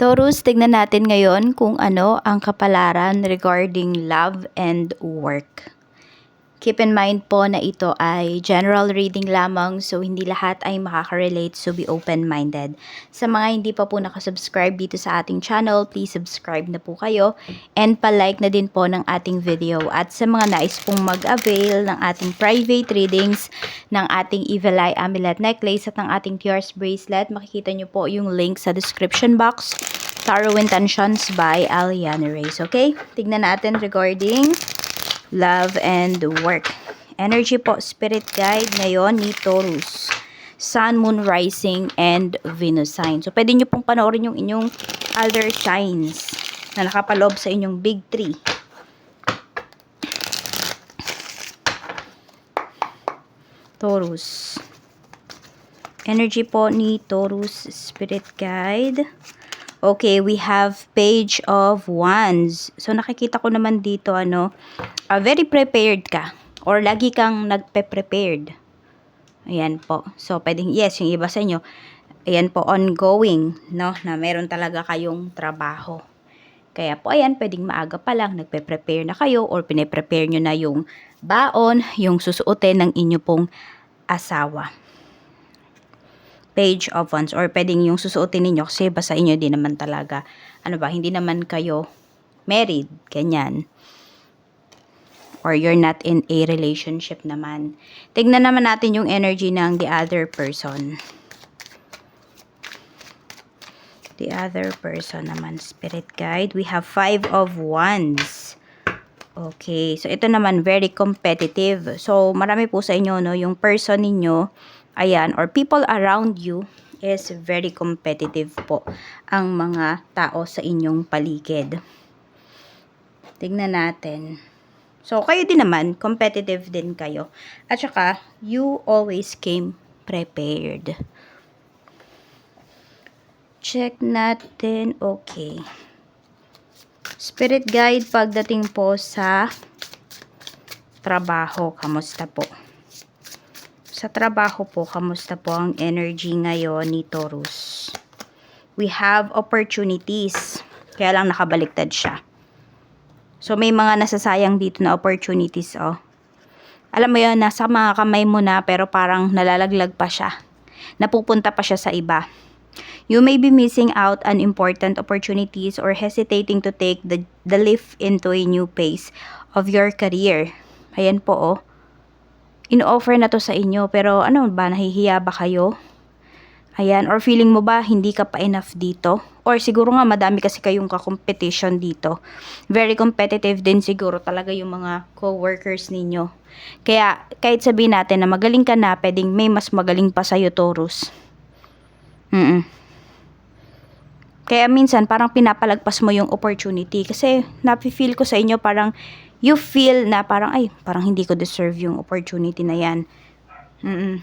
Taurus, tignan natin ngayon kung ano ang kapalaran regarding love and work. Keep in mind po na ito ay general reading lamang so hindi lahat ay makaka-relate so be open-minded. Sa mga hindi pa po nakasubscribe dito sa ating channel, please subscribe na po kayo and pa-like na din po ng ating video. At sa mga nais pong mag-avail ng ating private readings ng ating Evil Eye Amulet Necklace at ng ating Tears Bracelet, makikita nyo po yung link sa description box. Tarot Intentions by Aliana Reyes. Okay? Tignan natin regarding love and work. Energy po, spirit guide ngayon ni Taurus. Sun, Moon, Rising, and Venus sign. So, pwede nyo pong panoorin yung inyong other signs na nakapaloob sa inyong big three. Taurus. Energy po ni Taurus Spirit Guide. Okay, we have page of wands. So, nakikita ko naman dito, ano, uh, very prepared ka. Or lagi kang nagpe-prepared. Ayan po. So, pwedeng, yes, yung iba sa inyo, ayan po, ongoing, no, na meron talaga kayong trabaho. Kaya po, ayan, pwedeng maaga pa lang, nagpe-prepare na kayo or pine-prepare nyo na yung baon, yung susuotin ng inyo pong asawa page of wands or pwedeng yung susuotin ninyo kasi basta inyo din naman talaga. Ano ba hindi naman kayo married ganyan. Or you're not in a relationship naman. Tignan naman natin yung energy ng the other person. The other person naman spirit guide. We have five of wands. Okay so ito naman very competitive. So marami po sa inyo no yung person ninyo ayan, or people around you is very competitive po ang mga tao sa inyong paligid. Tignan natin. So, kayo din naman, competitive din kayo. At saka, you always came prepared. Check natin. Okay. Spirit guide pagdating po sa trabaho. Kamusta po? Sa trabaho po, kamusta po ang energy ngayon ni Taurus? We have opportunities. Kaya lang nakabaliktad siya. So, may mga nasasayang dito na opportunities, oh. Alam mo yun, nasa mga kamay mo na, pero parang nalalaglag pa siya. Napupunta pa siya sa iba. You may be missing out on important opportunities or hesitating to take the, the leap into a new phase of your career. Ayan po, oh in-offer na to sa inyo. Pero ano ba, nahihiya ba kayo? Ayan, or feeling mo ba hindi ka pa enough dito? Or siguro nga madami kasi kayong ka-competition dito. Very competitive din siguro talaga yung mga co-workers ninyo. Kaya kahit sabihin natin na magaling ka na, pwedeng may mas magaling pa sa'yo, Taurus. Mm, -mm. Kaya minsan parang pinapalagpas mo yung opportunity kasi napi-feel ko sa inyo parang you feel na parang, ay, parang hindi ko deserve yung opportunity na yan. Mm-mm.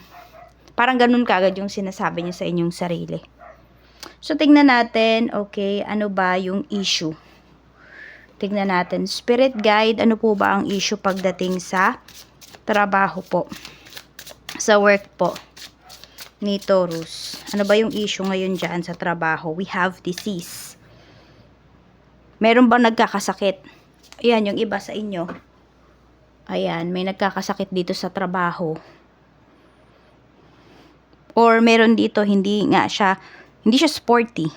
Parang ganun kagad yung sinasabi niyo sa inyong sarili. So, tingnan natin, okay, ano ba yung issue? Tingnan natin, spirit guide, ano po ba ang issue pagdating sa trabaho po? Sa work po ni Taurus. Ano ba yung issue ngayon dyan sa trabaho? We have disease. Meron bang nagkakasakit? Ayan, yung iba sa inyo. Ayan, may nagkakasakit dito sa trabaho. Or meron dito, hindi nga siya, hindi siya sporty.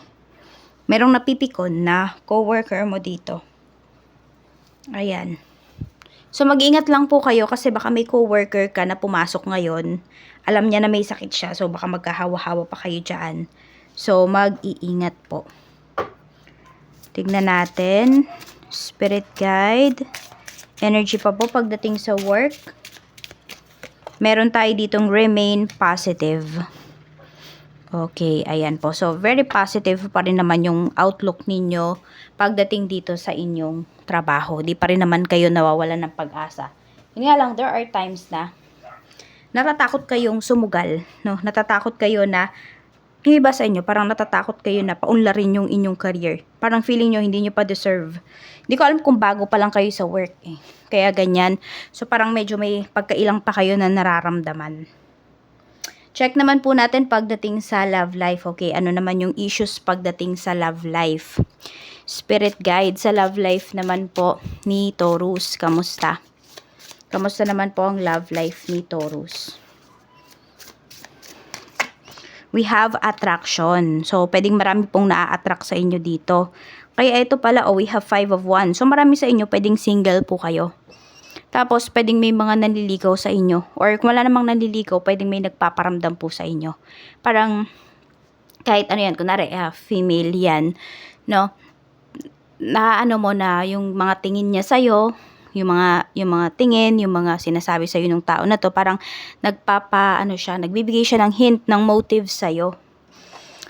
Merong napipikon na coworker mo dito. Ayan. So, mag-ingat lang po kayo kasi baka may coworker ka na pumasok ngayon. Alam niya na may sakit siya. So, baka magkahawa-hawa pa kayo dyan. So, mag-iingat po. Tignan natin. Spirit guide. Energy pa po pagdating sa work. Meron tayo ditong remain positive. Okay, ayan po. So, very positive pa rin naman yung outlook ninyo pagdating dito sa inyong trabaho. Di pa rin naman kayo nawawalan ng pag-asa. Yun nga lang, there are times na natatakot kayong sumugal, no? Natatakot kayo na yung iba sa inyo, parang natatakot kayo na paunlarin yung inyong career. Parang feeling nyo hindi nyo pa deserve. Hindi ko alam kung bago pa lang kayo sa work eh. Kaya ganyan. So parang medyo may pagkailang pa kayo na nararamdaman. Check naman po natin pagdating sa love life. Okay, ano naman yung issues pagdating sa love life? Spirit guide sa love life naman po ni Taurus. Kamusta? Kamusta naman po ang love life ni Taurus? We have attraction. So, pwedeng marami pong naa-attract sa inyo dito. Kaya ito pala, oh, we have five of wands. So, marami sa inyo pwedeng single po kayo. Tapos, pwedeng may mga nanliligaw sa inyo. Or kung wala namang nanliligaw, pwedeng may nagpaparamdam po sa inyo. Parang, kahit ano yan, kunwari, ah, female yan, no? Na ano mo na, yung mga tingin niya sa'yo, yung mga, yung mga tingin, yung mga sinasabi sa'yo ng tao na to, parang nagpapa, ano siya, nagbibigay siya ng hint, ng motive sa'yo.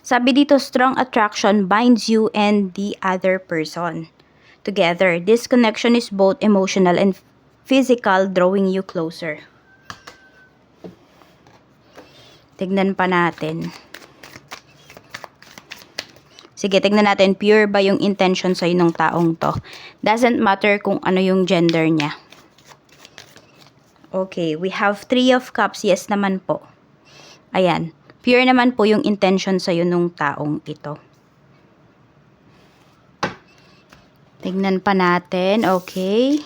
Sabi dito, strong attraction binds you and the other person together. This connection is both emotional and physical, drawing you closer. Tignan pa natin. Sige, tignan natin, pure ba yung intention sa'yo ng taong to. Doesn't matter kung ano yung gender niya. Okay, we have three of cups. Yes naman po. Ayan. Pure naman po yung intention sa'yo nung taong ito. Tignan pa natin. Okay.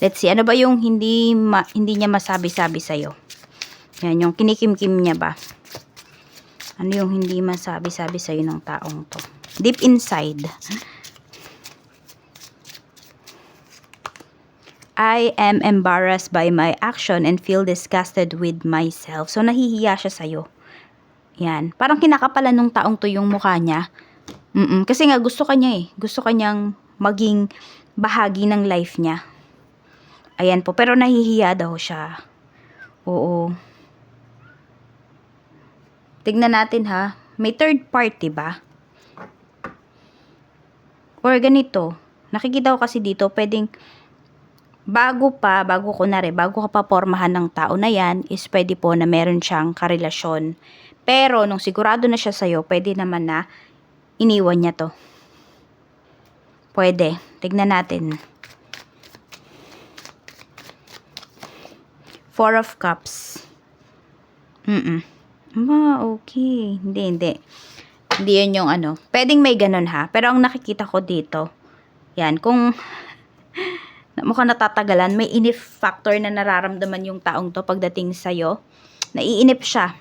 Let's see. Ano ba yung hindi, ma, hindi niya masabi-sabi sa'yo? Yan, yung kinikimkim niya ba? Ano yung hindi masabi-sabi sa'yo ng taong to? Deep inside. I am embarrassed by my action and feel disgusted with myself. So, nahihiya siya sa'yo. Yan. Parang kinakapalan nung taong to yung mukha niya. Mm Kasi nga, gusto kanya eh. Gusto kanyang maging bahagi ng life niya. Ayan po. Pero nahihiya daw siya. Oo. Tignan natin ha. May third party ba? Or ganito. Nakikita ko kasi dito, pwedeng bago pa, bago ko na rin, bago ka pa pormahan ng tao na yan, is pwede po na meron siyang karelasyon. Pero, nung sigurado na siya sa'yo, pwede naman na iniwan niya to. Pwede. Tignan natin. Four of Cups. Mm-mm. Ma, okay. Hindi, hindi. Hindi yun yung ano. Pwedeng may ganun ha. Pero ang nakikita ko dito, yan, kung mukhang natatagalan, may inip factor na nararamdaman yung taong to pagdating sa'yo. Naiinip siya.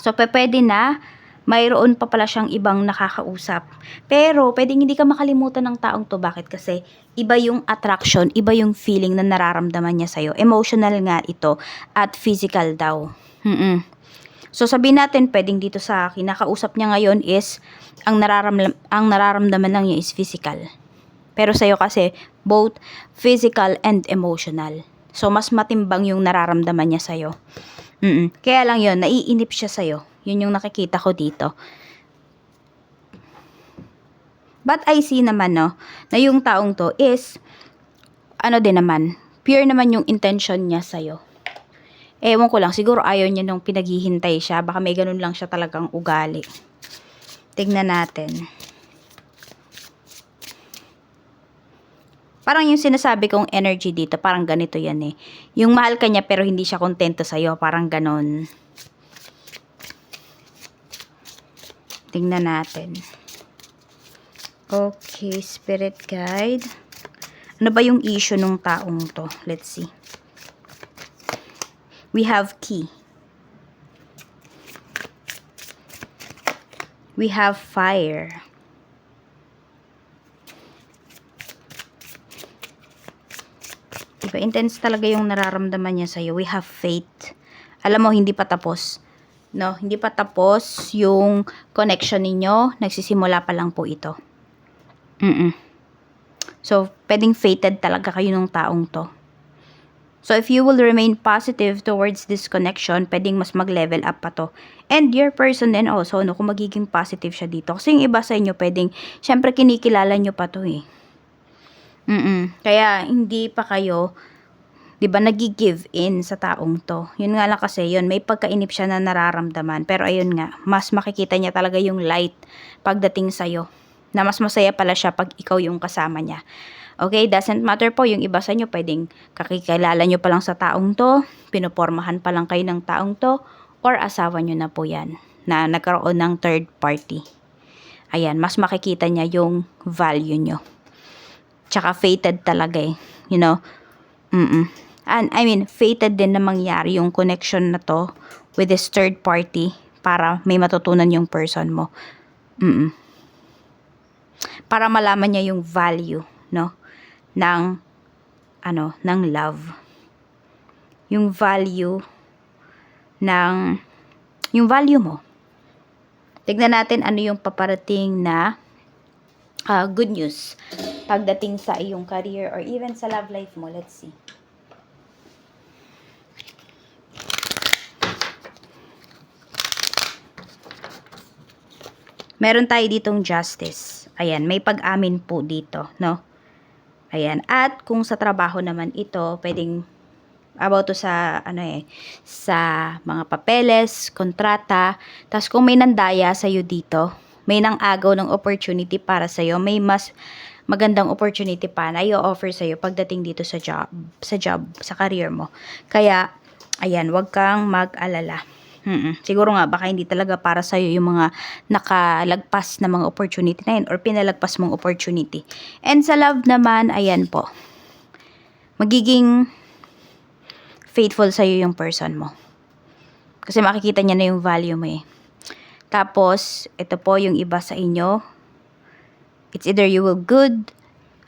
So, pwede na mayroon pa pala siyang ibang nakakausap. Pero, pwedeng hindi ka makalimutan ng taong to. Bakit? Kasi, iba yung attraction, iba yung feeling na nararamdaman niya sa'yo. Emotional nga ito, at physical daw. Mm-mm. So, sabihin natin, pwedeng dito sa kinakausap niya ngayon is, ang, nararam ang nararamdaman lang niya is physical. Pero sa'yo kasi, both physical and emotional. So, mas matimbang yung nararamdaman niya sa'yo. Mm Kaya lang yon naiinip siya sa'yo. Yun yung nakikita ko dito. But I see naman, no, na yung taong to is, ano din naman, pure naman yung intention niya sa'yo. Ewan ko lang, siguro ayaw niya nung pinaghihintay siya. Baka may ganun lang siya talagang ugali. Tignan natin. Parang yung sinasabi kong energy dito, parang ganito yan eh. Yung mahal ka niya pero hindi siya kontento sa'yo, parang ganon. Tingnan natin. Okay, spirit guide. Ano ba yung issue nung taong to? Let's see. We have key. We have fire. Diba, intense talaga yung nararamdaman niya sa'yo. We have faith. Alam mo, hindi pa tapos. No, hindi pa tapos yung connection ninyo. Nagsisimula pa lang po ito. Mm-mm. So, pwedeng fated talaga kayo ng taong to. So, if you will remain positive towards this connection, pwedeng mas mag-level up pa to. And your person din also, no, kung magiging positive siya dito. Kasi yung iba sa inyo, pwedeng, syempre kinikilala nyo pa to eh. Mm Kaya, hindi pa kayo, di ba, nag-give in sa taong to. Yun nga lang kasi, yun, may pagkainip siya na nararamdaman. Pero ayun nga, mas makikita niya talaga yung light pagdating sa'yo. Na mas masaya pala siya pag ikaw yung kasama niya. Okay, doesn't matter po, yung iba sa inyo, pwedeng kakikilala nyo pa lang sa taong to, pinupormahan pa lang kayo ng taong to, or asawa nyo na po yan na nagkaroon ng third party. Ayan, mas makikita niya yung value nyo. Tsaka fated talaga eh. You know? Mm-mm. And I mean, fated din na mangyari yung connection na to with this third party para may matutunan yung person mo. Mm-mm. Para malaman niya yung value, no? Ng, ano, ng love. Yung value ng, yung value mo. Tignan natin ano yung paparating na ah, good news pagdating sa iyong career or even sa love life mo. Let's see. Meron tayo ditong justice. Ayan, may pag-amin po dito, no? Ayan, at kung sa trabaho naman ito, pwedeng about to sa ano eh sa mga papeles, kontrata. Tapos kung may nandaya sa dito, may nang agaw ng opportunity para sa may mas magandang opportunity pa na i-offer sa pagdating dito sa job, sa job, sa career mo. Kaya ayan, wag kang mag-alala. Mm-mm. Siguro nga baka hindi talaga para sa yung mga nakalagpas na mga opportunity na yun or pinalagpas mong opportunity. And sa love naman, ayan po. Magiging faithful sa'yo yung person mo. Kasi makikita niya na yung value mo eh. Tapos, ito po yung iba sa inyo. It's either you will good,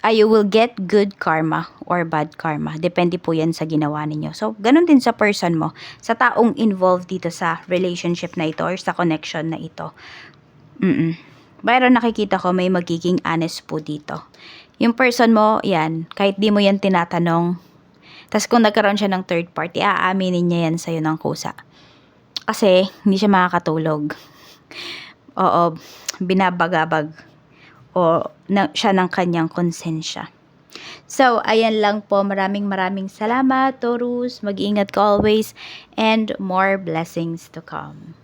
ah, you will get good karma or bad karma. Depende po yan sa ginawa ninyo. So, ganun din sa person mo. Sa taong involved dito sa relationship na ito or sa connection na ito. Mm-mm. Pero nakikita ko may magiging honest po dito. Yung person mo, yan, kahit di mo yan tinatanong, tapos kung nagkaroon siya ng third party, aaminin niya yan sa'yo ng kusa. Kasi, hindi siya makakatulog. Oo, binabagabag. O na, siya ng kanyang konsensya. So, ayan lang po. Maraming maraming salamat, Taurus. Mag-ingat ka always. And more blessings to come.